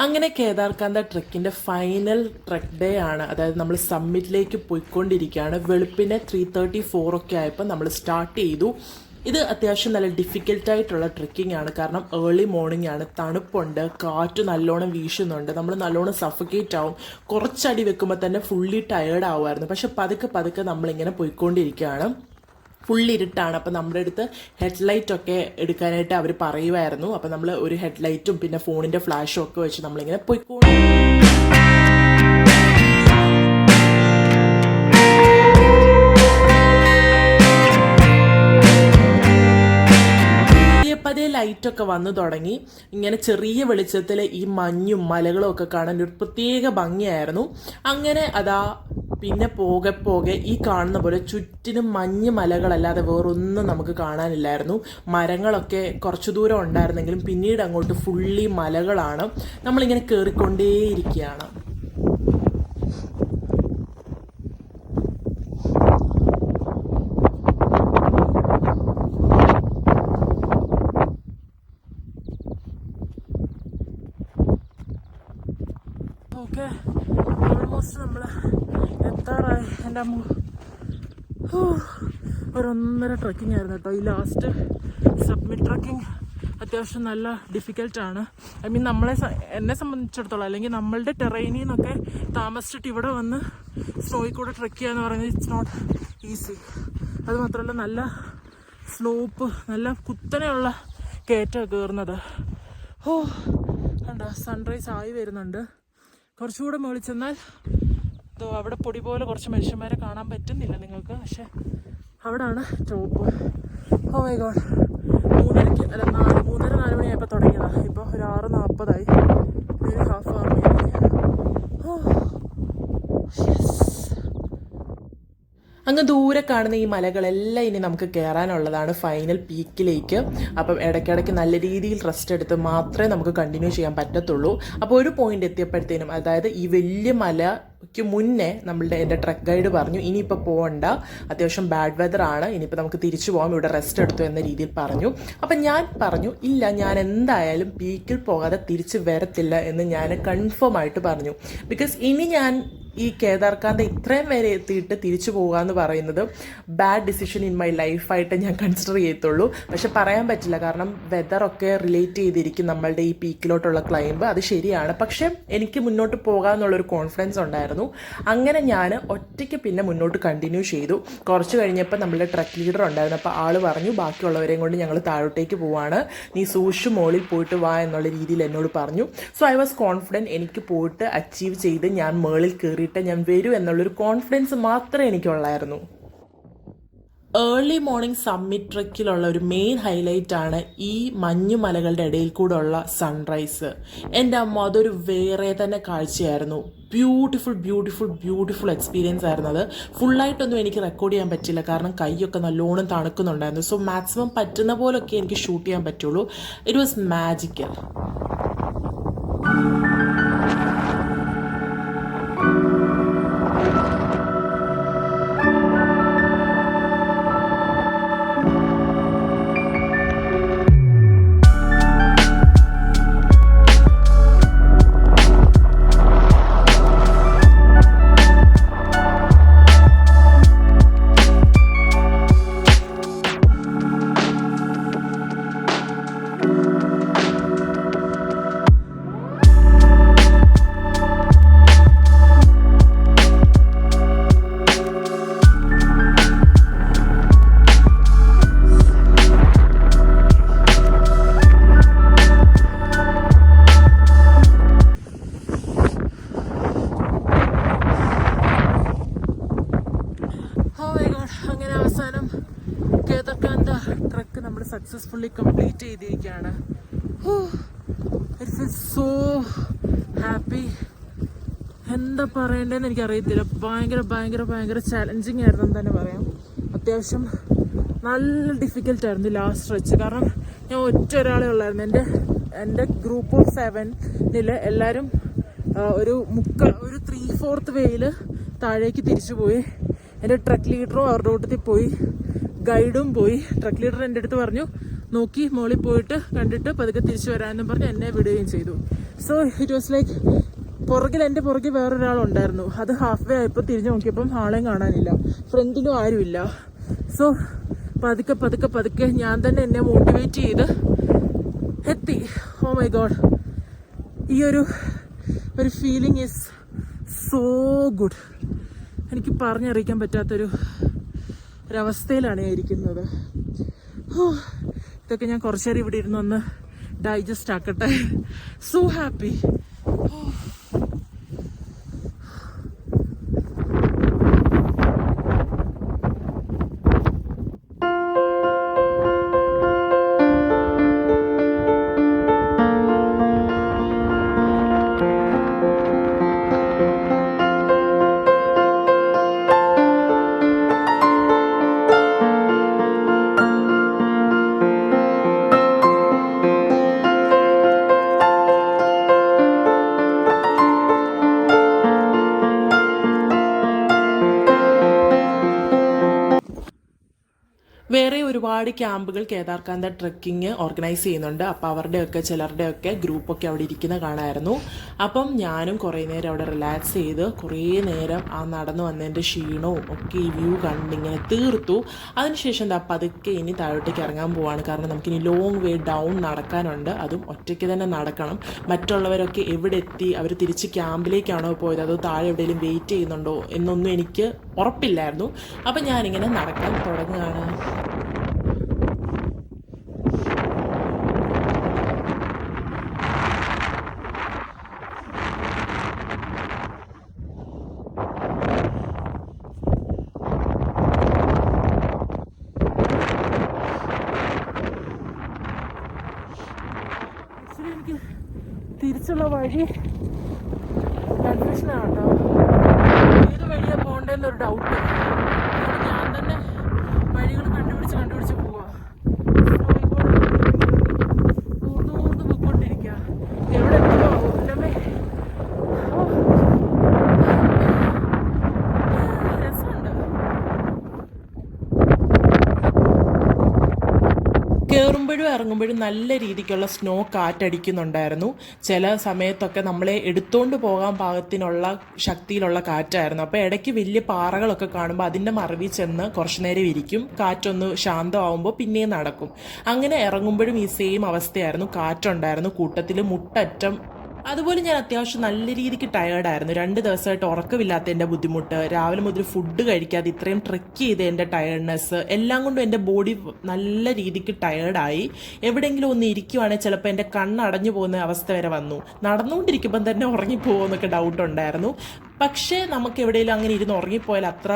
അങ്ങനെ കേദാർകാന്ത ട്രക്കിന്റെ final trek day ആണ്. അതായത് നമ്മൾ സമ്മിറ്റിലേക്ക് പോയിക്കൊണ്ടിരിക്കുകയാണ്. വെളുപ്പിനെ ത്രീ തേർട്ടി ഫോർ ഒക്കെ ആയപ്പോൾ നമ്മൾ സ്റ്റാർട്ട് ചെയ്തു. ഇത് അത്യാവശ്യം നല്ല ഡിഫിക്കൽട്ടായിട്ടുള്ള ട്രക്കിംഗ് ആണ്. കാരണം ഏർലി മോർണിംഗ് ആണ്. തണുപ്പുണ്ട് കാറ്റ് നല്ലോണം വീശുന്നുണ്ട്. നമ്മൾ നല്ലോണം സഫക്കേറ്റ് ആവും. കുറച്ചടി വെക്കുമ്പോൾ തന്നെ ഫുള്ളി ടയേർഡ് ആവുമായിരുന്നു. പക്ഷെ പതുക്കെ പതുക്കെ നമ്മളിങ്ങനെ പോയിക്കൊണ്ടിരിക്കുകയാണ്. ഫുൾ ഇരുട്ടാണ്. അപ്പം നമ്മുടെ അടുത്ത് ഹെഡ്ലൈറ്റൊക്കെ എടുക്കാനായിട്ട് അവർ പറയുമായിരുന്നു അപ്പം നമ്മൾ ഒരു ഹെഡ്ലൈറ്റും പിന്നെ ഫോണിന്റെ ഫ്ലാഷും ഒക്കെ വെച്ച് നമ്മളിങ്ങനെ പോയിക്കൊണ്ട് ലൈറ്റൊക്കെ വന്നു തുടങ്ങി. ഇങ്ങനെ ചെറിയ വെളിച്ചത്തിൽ ഈ മഞ്ഞും മലകളും ഒക്കെ കാണാൻ ഒരു പ്രത്യേക ഭംഗിയായിരുന്നു. അങ്ങനെ അതാ പിന്നെ പോകെ പോകെ ഈ കാണുന്ന പോലെ ചുറ്റിനും മഞ്ഞ് മലകളല്ലാതെ വേറൊന്നും നമുക്ക് കാണാനില്ലായിരുന്നു. മരങ്ങളൊക്കെ കുറച്ചു ദൂരം ഉണ്ടായിരുന്നെങ്കിലും പിന്നീട് അങ്ങോട്ട് ഫുള്ളി മലകളാണ്. നമ്മളിങ്ങനെ കയറിക്കൊണ്ടേയിരിക്കുകയാണ് ഓക്കെ ഓൾമോസ്റ്റ് നമ്മൾ എത്താറായി എന്റെ അമ്മ ഒരൊന്നര ട്രക്കിംഗ് ആയിരുന്നു കേട്ടോ. ഈ ലാസ്റ്റ് സബ്മിറ്റ് ട്രക്കിംഗ് അത്യാവശ്യം നല്ല ഡിഫിക്കൽട്ടാണ് ഐ മീൻ നമ്മളെ എന്നെ സംബന്ധിച്ചിടത്തോളം അല്ലെങ്കിൽ നമ്മളുടെ ടെറൈനിൽ നിന്നൊക്കെ താമസിച്ചിട്ട് ഇവിടെ വന്ന് സ്നോയിൽ കൂടെ ട്രക്ക് ചെയ്യുക എന്ന് പറയുന്നത് ഇറ്റ്സ് നോട്ട് ഈസി അത് മാത്രമല്ല നല്ല സ്ലോപ്പ് നല്ല കുത്തനെയുള്ള കയറ്റം കയറുന്നത്. ഓ കണ്ടോ സൺറൈസ് ആയി വരുന്നുണ്ട്. കുറച്ചുകൂടെ മുകളിൽ ചെന്നാൽ ദോ അവിടെ പൊടി പോലെ കുറച്ച് മനുഷ്യന്മാരെ കാണാൻ പറ്റുന്നില്ല നിങ്ങൾക്ക് പക്ഷെ അവിടാണ് ടോപ്പ് ഓ മൈ ഗോഡ് മൂന്നരയ്ക്ക് അല്ല നാല് മൂന്നര നാല് മണിയായപ്പോൾ തുടങ്ങിയതാണ് ഇപ്പോൾ ഒരു ആറ് നാൽപ്പതായി ഹാഫ് മണി ഓ യെസ് അങ്ങ് ദൂരെ കാണുന്ന ഈ മലകളെല്ലാം ഇനി നമുക്ക് കയറാനുള്ളതാണ് ഫൈനൽ പീക്കിലേക്ക് അപ്പം ഇടയ്ക്കിടയ്ക്ക് നല്ല രീതിയിൽ റെസ്റ്റ് എടുത്ത് മാത്രമേ നമുക്ക് കണ്ടിന്യൂ ചെയ്യാൻ പറ്റത്തുള്ളൂ. അപ്പോൾ ഒരു പോയിന്റ് എത്തിയപ്പോഴത്തേനും അതായത് ഈ വലിയ മല ക്ക് മുന്നേ നമ്മളുടെ എന്റെ ട്രക്ക് ഗൈഡ് പറഞ്ഞു ഇനിയിപ്പോൾ പോകണ്ട അത്യാവശ്യം ബാഡ് വെതർ ആണ്. ഇനിയിപ്പോൾ നമുക്ക് തിരിച്ചു പോകാം ഇവിടെ റെസ്റ്റ് എടുത്തു എന്ന രീതിയിൽ പറഞ്ഞു. അപ്പം ഞാൻ പറഞ്ഞു ഇല്ല ഞാൻ എന്തായാലും പീക്കിൽ പോകാതെ തിരിച്ച് വരത്തില്ല എന്ന് ഞാൻ കൺഫേം ആയിട്ട് പറഞ്ഞു. ബിക്കോസ് ഇനി ഞാൻ ഈ കേദാർകാന്ത് ഇത്രയും വരെ എത്തിയിട്ട് തിരിച്ചു പോകുക എന്ന് പറയുന്നത് ബാഡ് ഡിസിഷൻ ഇൻ മൈ ലൈഫായിട്ട് ഞാൻ കൺസിഡർ ചെയ്യത്തുള്ളൂ. പക്ഷെ പറയാൻ പറ്റില്ല. കാരണം വെതറൊക്കെ റിലേറ്റ് ചെയ്തിരിക്കും നമ്മളുടെ ഈ പീക്കിലോട്ടുള്ള ക്ലൈംബ് അത് ശരിയാണ്. പക്ഷേ എനിക്ക് മുന്നോട്ട് പോകാമെന്നുള്ളൊരു കോൺഫിഡൻസ് ഉണ്ടായിരുന്നു. അങ്ങനെ ഞാൻ ഒറ്റയ്ക്ക് പിന്നെ മുന്നോട്ട് കണ്ടിന്യൂ ചെയ്തു. കുറച്ച് കഴിഞ്ഞപ്പോൾ നമ്മളുടെ ട്രക്ക് ലീഡർ ഉണ്ടായിരുന്നു. അപ്പോൾ ആൾ പറഞ്ഞു ബാക്കിയുള്ളവരെയും കൊണ്ട് ഞങ്ങൾ താഴോട്ടേക്ക് പോവാണ്. നീ സൂക്ഷിച്ച് മോളിൽ പോയിട്ട് വാ എന്നുള്ള രീതിയിൽ എന്നോട് പറഞ്ഞു. സോ ഐ വാസ് കോൺഫിഡന്റ് എനിക്ക് പോയിട്ട് അച്ചീവ് ചെയ്ത് ഞാൻ മുകളിൽ കയറിയിട്ട് ഞാൻ വരൂ എന്നുള്ളൊരു കോൺഫിഡൻസ് മാത്രമേ എനിക്കുള്ളായിരുന്നു. ഏർലി മോർണിംഗ് സമ്മിറ്റ് ട്രക്കിലുള്ള ഒരു മെയിൻ ഹൈലൈറ്റ് ആണ് ഈ മഞ്ഞുമലകളുടെ ഇടയിൽ കൂടെ ഉള്ള സൺറൈസ് എന്റെ അമ്മ അതൊരു വേറെ തന്നെ കാഴ്ചയായിരുന്നു. ബ്യൂട്ടിഫുൾ ബ്യൂട്ടിഫുൾ ബ്യൂട്ടിഫുൾ എക്സ്പീരിയൻസ് ആയിരുന്നു അത്. ഫുള്ളായിട്ടൊന്നും എനിക്ക് റെക്കോർഡ് ചെയ്യാൻ പറ്റില്ല കാരണം കൈയൊക്കെ നല്ലോണം തണുക്കുന്നുണ്ടായിരുന്നു. സോ മാക്സിമം പറ്റുന്ന പോലൊക്കെ എനിക്ക് ഷൂട്ട് ചെയ്യാൻ പറ്റുള്ളൂ. It was magical successfully complete ചെയ്തിരിക്കുകയാണ്. ഇറ്റ്സ് സോ ഹാപ്പി എന്താ പറയണ്ടതെന്ന് എനിക്കറിയത്തില്ല. ഭയങ്കര ഭയങ്കര ഭയങ്കര ചാലഞ്ചിങ് ആയിരുന്നു എന്ന് തന്നെ പറയാം. അത്യാവശ്യം നല്ല ഡിഫിക്കൽട്ട് ആയിരുന്നു ലാസ്റ്റ് സ്ട്രെച്ച് കാരണം ഞാൻ ഒറ്റ ഒരാളെ ഉള്ളായിരുന്നു. എന്റെ എന്റെ ഗ്രൂപ്പ് ഓഫ് സെവനിൽ എല്ലാവരും ഒരു മുക്ക ഒരു ത്രീ ഫോർത്ത് വേയിൽ താഴേക്ക് തിരിച്ചു പോയി എന്റെ ട്രക്ക് ലീഡറും അവരുടെ കൂട്ടത്തിൽ പോയി. ഗൈഡും പോയി. ട്രക്ക് ലീഡർ എന്റെ അടുത്ത് പറഞ്ഞു നോക്കി മോളിൽ പോയിട്ട് കണ്ടിട്ട് പതുക്കെ തിരിച്ചു വരാമെന്നും പറഞ്ഞ് എന്നെ വിടുകയും ചെയ്തു. സോ ഇറ്റ് വാസ് ലൈക്ക് പുറകിൽ എന്റെ പുറകിൽ വേറൊരാളുണ്ടായിരുന്നു അത് ഹാഫ് വേ ആയപ്പോൾ തിരിഞ്ഞു നോക്കിയപ്പം ആളെയും കാണാനില്ല. ഫ്രണ്ടിലും ആരുമില്ല. സോ പതുക്കെ പതുക്കെ പതുക്കെ ഞാൻ തന്നെ എന്നെ മോട്ടിവേറ്റ് ചെയ്ത് എത്തി. ഓ മൈ ഗോഡ് ഈ ഒരു ഒരു ഫീലിംഗ് ഈസ് സോ ഗുഡ് എനിക്ക് പറഞ്ഞറിയിക്കാൻ പറ്റാത്തൊരു ഒരവസ്ഥയിലാണ് ഞാൻ ഇരിക്കുന്നത്. ഓ ഇതൊക്കെ ഞാൻ കുറച്ചേരം ഇവിടെ ഇരുന്ന് ഒന്ന് ഡൈജസ്റ്റ് ആക്കട്ടെ. സോ ഹാപ്പി വേറെ ഒരുപാട് ക്യാമ്പുകൾ കേദാർകാന്ത ട്രക്കിംഗ് ഓർഗനൈസ് ചെയ്യുന്നുണ്ട്. അപ്പോൾ അവരുടെയൊക്കെ ചിലരുടെയൊക്കെ ഗ്രൂപ്പൊക്കെ അവിടെ ഇരിക്കുന്ന കാണായിരുന്നു. അപ്പം ഞാനും കുറേ നേരം അവിടെ റിലാക്സ് ചെയ്ത് കുറേ നേരം ആ നടന്നു വന്നതിന്റെ ക്ഷീണവും ഒക്കെ ഈ വ്യൂ കണ്ടിങ്ങനെ തീർത്തു. അതിനുശേഷം എന്താ പതുക്കെ ഇനി താഴോട്ടേക്ക് ഇറങ്ങാൻ പോവാണ്. കാരണം നമുക്ക് ഇനി ലോങ് വേ ഡൗൺ നടക്കാനുണ്ട്. അതും ഒറ്റയ്ക്ക് തന്നെ നടക്കണം. മറ്റുള്ളവരൊക്കെ എവിടെ എത്തി അവർ തിരിച്ച് ക്യാമ്പിലേക്കാണോ പോയത്? അതോ താഴെ എവിടെയെങ്കിലും വെയിറ്റ് ചെയ്യുന്നുണ്ടോ? എന്നൊന്നും എനിക്ക് ഉറപ്പില്ലായിരുന്നു. അപ്പം ഞാനിങ്ങനെ നടക്കാൻ തുടങ്ങുകയാണ്. തിരിച്ചുള്ള വഴി കൺഫ്യൂഷനാണ് കേട്ടോ. ഏത് വഴിയാണ് പോകേണ്ടതെന്നൊരു ഡൗട്ട് ഇറങ്ങുമ്പോഴും നല്ല രീതിക്കുള്ള സ്നോ കാറ്റടിക്കുന്നുണ്ടായിരുന്നു. ചില സമയത്തൊക്കെ നമ്മളെ എടുത്തോണ്ട് പോകാൻ പാകത്തിനുള്ള ശക്തിയിലുള്ള കാറ്റായിരുന്നു. അപ്പോൾ ഇടയ്ക്ക് വലിയ പാറകളൊക്കെ കാണുമ്പോൾ അതിന്റെ മറവിൽ ചെന്ന് കുറച്ചു നേരം ഇരിക്കും. കാറ്റൊന്ന് ശാന്തമാവുമ്പോൾ പിന്നെയും നടക്കും. അങ്ങനെ ഇറങ്ങുമ്പോഴും ഈ സെയിം അവസ്ഥയായിരുന്നു. കാറ്റുണ്ടായിരുന്നു. കൂട്ടത്തിൽ മുട്ടറ്റം അതുപോലെ ഞാൻ അത്യാവശ്യം നല്ല രീതിക്ക് ടയേർഡായിരുന്നു രണ്ട് ദിവസമായിട്ട് ഉറക്കമില്ലാത്തതിന്റെ ബുദ്ധിമുട്ട്. രാവിലെ മുതൽ ഫുഡ് കഴിക്കാതെ ഇത്രയും ട്രെക്ക് ചെയ്ത് എന്റെ ടയേർഡ്നെസ് എല്ലാം കൊണ്ടും എന്റെ ബോഡി നല്ല രീതിക്ക് ടയേർഡായി എവിടെയെങ്കിലും ഒന്ന് ഇരിക്കുവാണെങ്കിൽ ചിലപ്പോൾ എന്റെ കണ്ണടഞ്ഞു പോകുന്ന അവസ്ഥ വരെ വന്നു. നടന്നുകൊണ്ടിരിക്കുമ്പം തന്നെ ഉറങ്ങിപ്പോകുമെന്നൊക്കെ ഡൗട്ട് ഉണ്ടായിരുന്നു. പക്ഷേ നമുക്ക് എവിടെയെങ്കിലും അങ്ങനെ ഇരുന്ന് ഉറങ്ങിപ്പോയാൽ അത്ര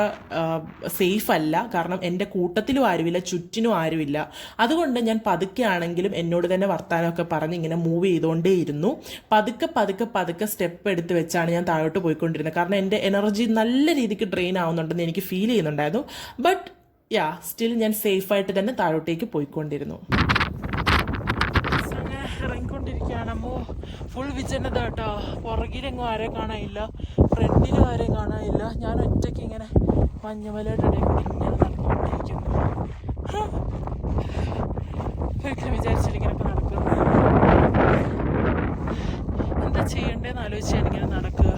സേഫ് അല്ല. കാരണം എന്റെ കൂട്ടത്തിലും ആരുമില്ല ചുറ്റിനും ആരുമില്ല. അതുകൊണ്ട് ഞാൻ പതുക്കെ ആണെങ്കിലും എന്നോട് തന്നെ വർത്താനമൊക്കെ പറഞ്ഞ് ഇങ്ങനെ മൂവ് ചെയ്തുകൊണ്ടേയിരുന്നു. പതുക്കെ പതുക്കെ പതുക്കെ സ്റ്റെപ്പ് എടുത്ത് വെച്ചാണ് ഞാൻ താഴോട്ട് പോയിക്കൊണ്ടിരുന്നത്. കാരണം എന്റെ എനർജി നല്ല രീതിക്ക് ഡ്രെയിൻ ആവുന്നുണ്ടെന്ന് എനിക്ക് ഫീൽ ചെയ്യുന്നുണ്ടായിരുന്നു. ബട്ട് യാ സ്റ്റിൽ ഞാൻ സേഫായിട്ട് തന്നെ താഴോട്ടേക്ക് പോയിക്കൊണ്ടിരുന്നു അങ്ങനെ ഇറങ്ങിക്കൊണ്ടിരിക്കുകയാണ് അമ്മോ ഫുൾ വിജനത കേട്ടോ പുറകിലെങ്ങും ആരെയും കാണാനില്ല. ഫ്രണ്ടിലും ആരെയും കാണാനില്ല. ഞാൻ ഒറ്റയ്ക്ക് ഇങ്ങനെ മഞ്ഞമലയുടെ ഇടയിൽ കൂടി ഇങ്ങനെ നടന്നുകൊണ്ടിരിക്കുന്നു. ഒരിക്കലും വിചാരിച്ചില്ല നടക്കുന്നു. എന്താ ചെയ്യണ്ടേന്ന് ആലോചിച്ച് ഞാനിങ്ങനെ നടക്കുക.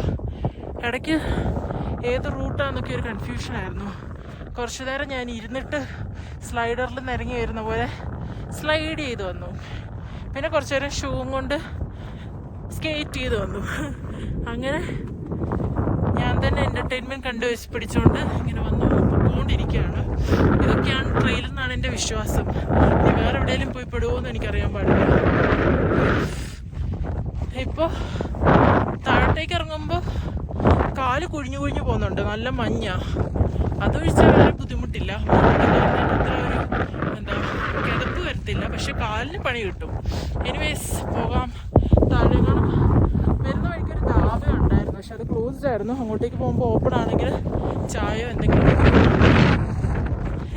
ഇടയ്ക്ക് ഏത് റൂട്ടാന്നൊക്കെ ഒരു കൺഫ്യൂഷനായിരുന്നു കുറച്ചു നേരം ഞാൻ ഇരുന്നിട്ട് സ്ലൈഡറിൽ നിരങ്ങി വരുന്ന പോലെ സ്ലൈഡ് ചെയ്ത് വന്നു. പിന്നെ കുറച്ചു നേരം ഷൂവും കൊണ്ട് സ്കേറ്റ് ചെയ്ത് വന്നു. അങ്ങനെ ഞാൻ തന്നെ എന്റർടൈൻമെന്റ് കണ്ടു വെച്ച് പിടിച്ചുകൊണ്ട് ഇങ്ങനെ വന്നു പോയിക്കൊണ്ടിരിക്കുകയാണ്. ഇതൊക്കെയാണ് ട്രെയിൽ എന്നാണ് എന്റെ വിശ്വാസം. വേറെ എവിടെയെങ്കിലും പോയി പെടുമോ എന്ന് എനിക്കറിയാൻ പാടില്ല. ഇപ്പോൾ താഴത്തേക്ക് ഇറങ്ങുമ്പോൾ കാൽ കുഴിഞ്ഞു കുഴിഞ്ഞു പോകുന്നുണ്ട്. നല്ല മഞ്ഞ. അതൊഴിച്ചാൽ വേറെ ബുദ്ധിമുട്ടില്ല. അത്ര ഒരു എന്താ കിതപ്പ് വരത്തില്ല. പക്ഷെ കാലിന് പണി കിട്ടും. എനിവേസ് പോകാം. കാണാം വരുന്ന വഴിക്ക് ഒരു ധാബ ഉണ്ടായിരുന്നു. പക്ഷെ അത് ക്ലോസ്ഡ് ആയിരുന്നു. അങ്ങോട്ടേക്ക് പോകുമ്പോൾ ഓപ്പൺ ആണെങ്കിൽ ചായ എന്തെങ്കിലും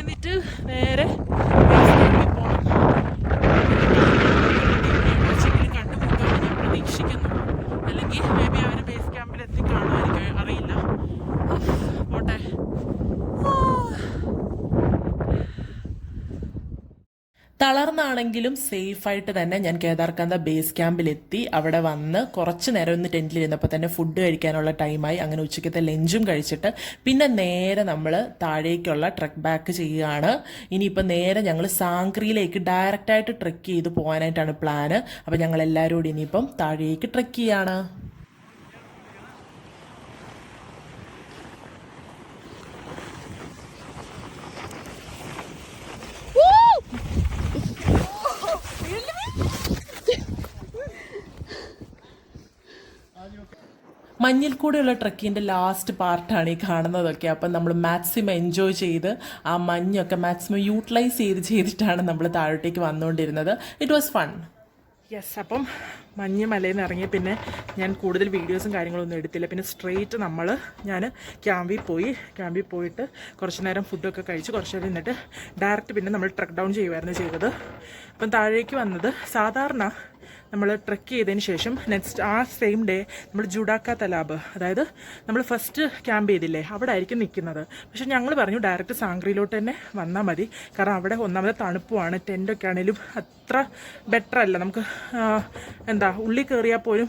എന്നിട്ട് നേരെ ബേസ്മെന്റിൽ പോകണം വെച്ചെങ്കിലും കണ്ടുമുട്ടുമെന്ന് ഞാൻ പ്രതീക്ഷിക്കുന്നു അല്ലെങ്കിൽ മേ ബി അവർ ബേസ് ക്യാമ്പിൽ എത്തി കാണുമായിരിക്കും അറിയില്ല ഉഫ്, പോട്ടെ തളർന്നാണെങ്കിലും സേഫായിട്ട് തന്നെ ഞാൻ കേദാർകാന്ത ബേസ് ക്യാമ്പിലെത്തി അവിടെ വന്ന് കുറച്ച് നേരം ഒന്ന് ടെന്റിലിരുന്നപ്പോൾ തന്നെ ഫുഡ് കഴിക്കാനുള്ള ടൈമായി അങ്ങനെ ഉച്ചയ്ക്കത്തെ ലഞ്ചും കഴിച്ചിട്ട് പിന്നെ നേരെ നമ്മൾ താഴേക്കുള്ള ട്രക്ക് ബാക്ക് ചെയ്യുകയാണ്. ഇനിയിപ്പോൾ നേരെ ഞങ്ങൾ സാങ്ക്രിയിലേക്ക് ഡയറക്റ്റായിട്ട് ട്രെക്ക് ചെയ്ത് പോകാനായിട്ടാണ് പ്ലാന് അപ്പോൾ ഞങ്ങൾ എല്ലാവരും കൂടി ഇനിയിപ്പം താഴേക്ക് ട്രെക്ക് ചെയ്യാണ്. മഞ്ഞിൽ കൂടെയുള്ള ട്രക്കിന്റെ ലാസ്റ്റ് പാർട്ടാണ് ഈ കാണുന്നതൊക്കെ. അപ്പം നമ്മൾ മാക്സിമം എൻജോയ് ചെയ്ത് ആ മഞ്ഞൊക്കെ മാക്സിമം യൂട്ടിലൈസ് ചെയ്ത് ചെയ്തിട്ടാണ് നമ്മൾ താഴോട്ടേക്ക് വന്നുകൊണ്ടിരുന്നത്. ഇറ്റ് വാസ് ഫൺ യെസ് അപ്പം മഞ്ഞ് മലയിൽ നിന്ന് ഇറങ്ങി പിന്നെ ഞാൻ കൂടുതൽ വീഡിയോസും കാര്യങ്ങളൊന്നും എടുത്തില്ല. പിന്നെ സ്ട്രെയിറ്റ് നമ്മൾ ഞാൻ ക്യാമ്പിൽ പോയി. ക്യാമ്പിൽ പോയിട്ട് കുറച്ച് നേരം ഫുഡൊക്കെ കഴിച്ച് കുറച്ച് നേരം നിന്നിട്ട് ഡയറക്റ്റ് പിന്നെ നമ്മൾ ട്രക്ക് ഡൗൺ ചെയ്യുമായിരുന്നു ചെയ്തത്. അപ്പം താഴേക്ക് വന്നത് സാധാരണ നമ്മൾ ട്രെക്ക് ചെയ്തതിന് ശേഷം നെക്സ്റ്റ് ആ സെയിം ഡേ നമ്മൾ ജുഡാക്ക തലാബ് അതായത് നമ്മൾ ഫസ്റ്റ് ക്യാമ്പ് ചെയ്തില്ലേ അവിടെ ആയിരിക്കും നിൽക്കുന്നത് പക്ഷെ ഞങ്ങൾ പറഞ്ഞു ഡയറക്റ്റ് സാങ്ക്രിയിലോട്ട് തന്നെ വന്നാൽ മതി. കാരണം അവിടെ ഒന്നാമത് തണുപ്പുമാണ് ടെന്റൊക്കെ ആണെങ്കിലും അത്ര ബെറ്റർ അല്ല. നമുക്ക് എന്താ ഉള്ളിൽ കയറിയാൽ പോലും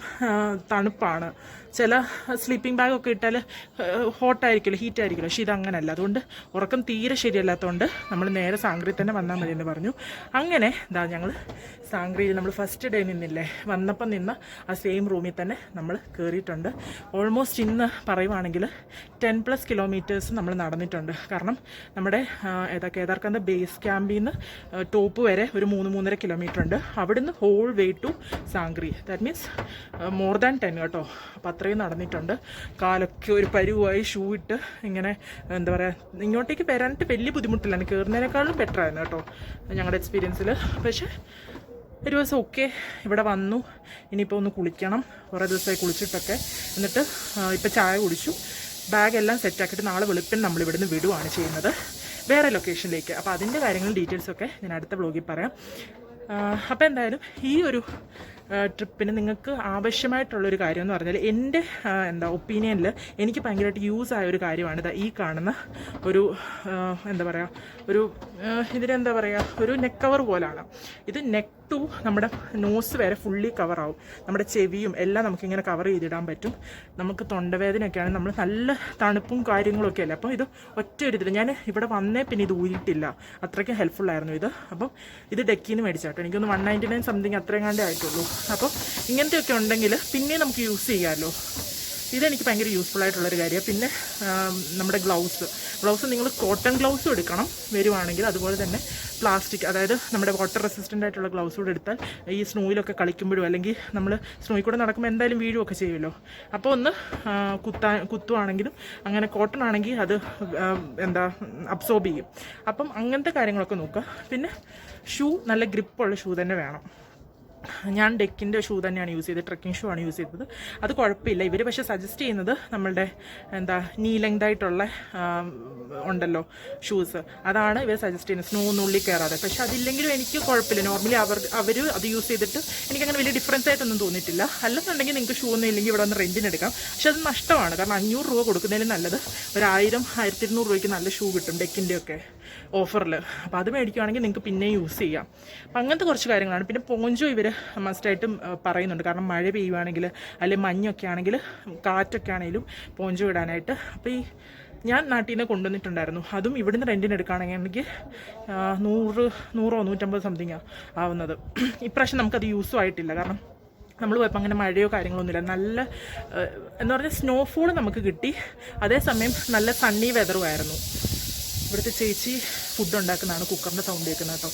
തണുപ്പാണ്. ചില സ്ലീപ്പിംഗ് ബാഗൊക്കെ ഇട്ടാൽ ഹോട്ടായിരിക്കുമല്ലോ ഹീറ്റായിരിക്കുമല്ലോ പക്ഷേ ഇതങ്ങനല്ല. അതുകൊണ്ട് ഉറക്കം തീരെ ശരിയല്ലാത്തതുകൊണ്ട് നമ്മൾ നേരെ സാങ്ക്രി തന്നെ വന്നാൽ മതി എന്ന് പറഞ്ഞു. അങ്ങനെ ഇതാ ഞങ്ങൾ സാങ്ക്രിയിൽ നമ്മൾ ഫസ്റ്റ് ഡേ നിന്നില്ലേ? വന്നപ്പം നിന്ന് ആ സെയിം റൂമിൽ തന്നെ നമ്മൾ കയറിയിട്ടുണ്ട് ഓൾമോസ്റ്റ് ഇന്ന് പറയുവാണെങ്കിൽ ടെൻ പ്ലസ് കിലോമീറ്റേഴ്സ് നമ്മൾ നടന്നിട്ടുണ്ട്. കാരണം നമ്മുടെ ഏതാ കേദാർക്കാന്ത ബേസ് ക്യാമ്പിൽ നിന്ന് ടോപ്പ് വരെ ഒരു മൂന്ന് മൂന്നര കിലോമീറ്റർ ഉണ്ട്. അവിടുന്ന് whole way to Sankri that means more than ten കേട്ടോ. അപ്പോൾ അത്രയും നടന്നിട്ടുണ്ട്. കാലൊക്കെ ഒരു പരുവായി ഷൂ ഇട്ട് ഇങ്ങനെ എന്താ പറയുക ഇങ്ങോട്ടേക്ക് വരാനായിട്ട് വലിയ ബുദ്ധിമുട്ടില്ല. കയറുന്നതിനേക്കാളും ബെറ്റർ ആയിരുന്നു കേട്ടോ ഞങ്ങളുടെ എക്സ്പീരിയൻസിൽ പക്ഷേ ഒരു ദിവസം ഓക്കെ ഇവിടെ വന്നു. ഇനിയിപ്പോൾ ഒന്ന് കുളിക്കണം. കുറേ ദിവസമായി കുളിച്ചിട്ടൊക്കെ. എന്നിട്ട് ഇപ്പോൾ ചായ കുടിച്ചു. ബാഗെല്ലാം സെറ്റാക്കിയിട്ട് നാളെ വെളുപ്പിന് നമ്മൾ ഇവിടുന്ന് വിടുവാണ് ചെയ്യുന്നത്. വേറെ ലൊക്കേഷനിലേക്ക് അപ്പോൾ അതിന്റെ കാര്യങ്ങളും ഡീറ്റെയിൽസൊക്കെ ഞാൻ അടുത്ത ബ്ലോഗിൽ പറയാം. അപ്പോൾ എന്തായാലും ഈ ഒരു ട്രിപ്പിന് നിങ്ങൾക്ക് ആവശ്യമായിട്ടുള്ളൊരു കാര്യം എന്ന് പറഞ്ഞാൽ എന്റെ എന്താ ഒപ്പീനിയനിൽ എനിക്ക് ഭയങ്കരമായിട്ട് യൂസ് ആയ ഒരു കാര്യമാണ് ഈ കാണുന്ന ഒരു എന്താ പറയുക ഒരു ഇതിനെന്താ പറയുക ഒരു നെക്ക് കവർ പോലാണ്. ഇത് നെക്ക് ടു നമ്മുടെ നോസ് വരെ ഫുള്ളി കവറാവും. നമ്മുടെ ചെവിയും എല്ലാം നമുക്കിങ്ങനെ കവർ ചെയ്തിടാൻ പറ്റും. നമുക്ക് തൊണ്ടവേദനയൊക്കെയാണ് നമ്മൾ നല്ല തണുപ്പും കാര്യങ്ങളൊക്കെ അല്ലേ? അപ്പോൾ ഇത് ഒറ്റ ഒരു ഇതിൽ ഞാൻ ഇവിടെ വന്നേ പിന്നെ ഇത് ഊരിയിട്ടില്ല. അത്രയ്ക്കും ഹെൽപ്ഫുള്ളായിരുന്നു ഇത്. അപ്പം ഇത് ഡെക്കിന്ന് മേടിച്ചാട്ടോ. എനിക്കൊന്ന് വൺ നയന്റി നയൻ സംതിങ് അത്രയും കണ്ടേ ആയിട്ടുള്ളൂ. അപ്പോൾ ഇങ്ങനത്തെയൊക്കെ ഉണ്ടെങ്കിൽ പിന്നെ നമുക്ക് യൂസ് ചെയ്യാമല്ലോ ഇതെനിക്ക് ഭയങ്കര യൂസ്ഫുൾ ആയിട്ടുള്ളൊരു കാര്യമാണ് പിന്നെ നമ്മുടെ ഗ്ലൗസ്. ഗ്ലൗസ് നിങ്ങൾ കോട്ടൺ ഗ്ലൗസും എടുക്കണം വരുവാണെങ്കിൽ അതുപോലെ തന്നെ പ്ലാസ്റ്റിക് അതായത് നമ്മുടെ വാട്ടർ റെസിസ്റ്റന്റ് ആയിട്ടുള്ള ഗ്ലൗസ് കൂടെ എടുത്താൽ ഈ സ്നോയിലൊക്കെ കളിക്കുമ്പോഴും അല്ലെങ്കിൽ നമ്മൾ സ്നോയിൽ കൂടെ നടക്കുമ്പോൾ എന്തായാലും വീഴുമൊക്കെ ചെയ്യുമല്ലോ അപ്പോൾ ഒന്ന് കുത്താ കുത്തുവാണെങ്കിലും അങ്ങനെ കോട്ടൺ ആണെങ്കിൽ അത് എന്താ അബ്സോർബ് ചെയ്യും. അപ്പം അങ്ങനത്തെ കാര്യങ്ങളൊക്കെ നോക്കുക. പിന്നെ ഷൂ നല്ല ഗ്രിപ്പുള്ള ഷൂ തന്നെ വേണം. ഞാൻ ഡെക്കിന്റെ ഷൂ തന്നെയാണ് യൂസ് ചെയ്തത് ട്രക്കിംഗ് ഷൂ ആണ് യൂസ് ചെയ്തത്. അത് കുഴപ്പമില്ല. ഇവർ പക്ഷേ സജസ്റ്റ് ചെയ്യുന്നത് നമ്മളുടെ എന്താ നീ ലെങ്ത് ആയിട്ടുള്ള ഉണ്ടല്ലോ ഷൂസ് അതാണ് ഇവർ സജസ്റ്റ് ചെയ്യുന്നത്. സ്നോ ഒന്നുള്ളിൽ കയറാതെ. പക്ഷേ അതില്ലെങ്കിലും എനിക്ക് കുഴപ്പമില്ല. നോർമലി അവർ അവർ അത് യൂസ് ചെയ്തിട്ട് എനിക്കങ്ങനെ വലിയ ഡിഫറൻസ് ആയിട്ടൊന്നും തോന്നിയിട്ടില്ല. അല്ലെന്നുണ്ടെങ്കിൽ നിങ്ങൾക്ക് ഷൂ ഒന്നും ഇല്ലെങ്കിൽ ഇവിടെ ഒന്ന് റെന്റിന് എടുക്കാം. പക്ഷെ അത് നഷ്ടമാണ്. കാരണം അഞ്ഞൂറ് രൂപ കൊടുക്കുന്നതിലും നല്ലത്. ഒരു ആയിരം ആയിരത്തി ഇരുന്നൂറ് രൂപയ്ക്ക് നല്ല ഷൂ കിട്ടും ഡെക്കിന്റെ ഒക്കെ ഓഫറിൽ അപ്പോൾ അത് മേടിക്കുകയാണെങ്കിൽ നിങ്ങൾക്ക് പിന്നെ യൂസ് ചെയ്യാം. അപ്പം അങ്ങനത്തെ കുറച്ച് കാര്യങ്ങളാണ്. പിന്നെ പോഞ്ചോ ഇവർ മസ്റ്റായിട്ടും പറയുന്നുണ്ട്. കാരണം മഴ പെയ്യുവാണെങ്കിൽ അല്ലെങ്കിൽ മഞ്ഞൊക്കെ ആണെങ്കിൽ കാറ്റൊക്കെ ആണെങ്കിലും പോഞ്ചോ ഇടാനായിട്ട്. അപ്പോൾ ഈ ഞാൻ നാട്ടിൽ നിന്ന് കൊണ്ടുവന്നിട്ടുണ്ടായിരുന്നു. അതും ഇവിടുന്ന് റെന്റിന് എടുക്കുകയാണെങ്കിൽ നൂറ് നൂറോ നൂറ്റമ്പത് സംതിങ്ങാണ് ആവുന്നത്. ഇപ്രാവശ്യം നമുക്കത് യൂസും ആയിട്ടില്ല. കാരണം നമ്മൾ പോയപ്പോൾ അങ്ങനെ മഴയോ കാര്യങ്ങളൊന്നുമില്ല നല്ല എന്ന് പറഞ്ഞാൽ സ്നോഫോൾ നമുക്ക് കിട്ടി. അതേസമയം നല്ല സണ്ണി വെതറും ആയിരുന്നു. ഇവിടുത്തെ ചേച്ചി ഫുഡ് ഉണ്ടാക്കുന്നതാണ് കുക്കറിന്റെ സൗണ്ട് കേൾക്കുന്നത് കേട്ടോ.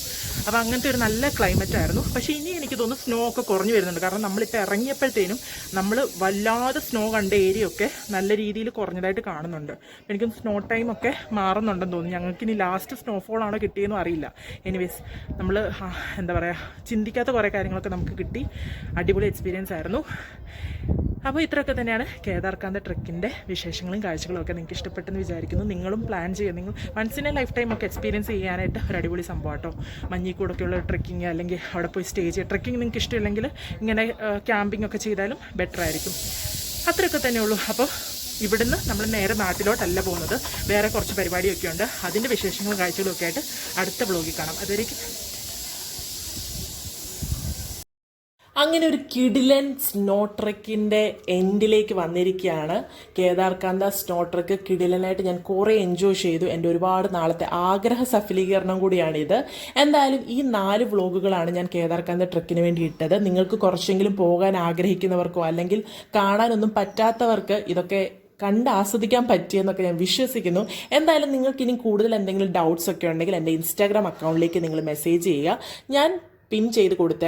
അപ്പോൾ അങ്ങനത്തെ ഒരു നല്ല ക്ലൈമറ്റ് ആയിരുന്നു. പക്ഷേ ഇനി എനിക്ക് തോന്നുന്നു സ്നോ ഒക്കെ കുറഞ്ഞു വരുന്നുണ്ട്. കാരണം നമ്മളിപ്പോൾ ഇറങ്ങിയപ്പോഴത്തേനും നമ്മൾ വല്ലാതെ സ്നോ കണ്ട ഏരിയ ഒക്കെ നല്ല രീതിയിൽ കുറഞ്ഞതായിട്ട് കാണുന്നുണ്ട്. എനിക്കും സ്നോ ടൈം ഒക്കെ മാറുന്നുണ്ടെന്ന് തോന്നുന്നു. ഞങ്ങൾക്ക് ഇനി ലാസ്റ്റ് സ്നോഫോൾ ആണോ കിട്ടിയെന്നും അറിയില്ല. എനിവേസ് നമ്മൾ എന്താ പറയുക ചിന്തിക്കാത്ത കുറേ കാര്യങ്ങളൊക്കെ നമുക്ക് കിട്ടി. അടിപൊളി എക്സ്പീരിയൻസ് ആയിരുന്നു. അപ്പോൾ ഇത്രയൊക്കെ തന്നെയാണ് കേദാർകാന്ത ട്രക്കിന്റെ വിശേഷങ്ങളും കാഴ്ചകളും ഒക്കെ നിങ്ങൾക്ക് ഇഷ്ടപ്പെട്ടെന്ന് വിചാരിക്കുന്നു. നിങ്ങളും പ്ലാൻ ചെയ്യുക നിങ്ങൾ once in a lifetime ഒക്കെ എക്സ്പീരിയൻസ് ചെയ്യാനായിട്ട് ഒരു അടിപൊളി സംഭവം കേട്ടോ മഞ്ഞിക്കൂടൊക്കെയുള്ള ട്രക്കിങ് അല്ലെങ്കിൽ അവിടെ പോയി സ്റ്റേ ചെയ്യുക ട്രക്കിംഗ് നിങ്ങൾക്ക് ഇഷ്ടമില്ലെങ്കിൽ ഇങ്ങനെ ക്യാമ്പിംഗ് ഒക്കെ ചെയ്താലും ബെറ്റർ ആയിരിക്കും. അത്രയൊക്കെ തന്നെ ഉള്ളൂ. അപ്പോൾ ഇവിടുന്ന് നമ്മൾ നേരെ നാട്ടിലോട്ടല്ല പോകുന്നത്. വേറെ കുറച്ച് പരിപാടിയൊക്കെ ഉണ്ട്. അതിന്റെ വിശേഷങ്ങളും കാഴ്ചകളും ഒക്കെ ആയിട്ട് അടുത്ത ബ്ലോഗിൽ കാണാം. അതുവരേക്കും അങ്ങനെ ഒരു കിഡിലൻ സ്നോ ട്രക്കിന്റെ എൻഡിലേക്ക് വന്നിരിക്കുകയാണ്. കേദാർകാന്ത സ്നോ ട്രക്ക് കിഡിലനായിട്ട് ഞാൻ കുറേ എൻജോയ് ചെയ്തു. എന്റെ ഒരുപാട് നാളത്തെ ആഗ്രഹ സഫലീകരണം കൂടിയാണ് ഇത് എന്തായാലും ഈ നാല് വ്ളോഗുകളാണ് ഞാൻ കേദാർകാന്ത ട്രക്കിന് വേണ്ടി ഇട്ടത്. നിങ്ങൾക്ക് കുറച്ചെങ്കിലും പോകാൻ ആഗ്രഹിക്കുന്നവർക്കോ അല്ലെങ്കിൽ കാണാനൊന്നും പറ്റാത്തവർക്ക് ഇതൊക്കെ കണ്ട് ആസ്വദിക്കാൻ പറ്റിയെന്നൊക്കെ ഞാൻ വിശ്വസിക്കുന്നു. എന്തായാലും നിങ്ങൾക്ക് ഇനി കൂടുതൽ എന്തെങ്കിലും ഡൗട്ട്സ് ഒക്കെ ഉണ്ടെങ്കിൽ എന്റെ ഇൻസ്റ്റാഗ്രാം അക്കൗണ്ടിലേക്ക് നിങ്ങൾ മെസ്സേജ് ചെയ്യുക. ഞാൻ പിൻ ചെയ്ത് കൊടുത്തേ.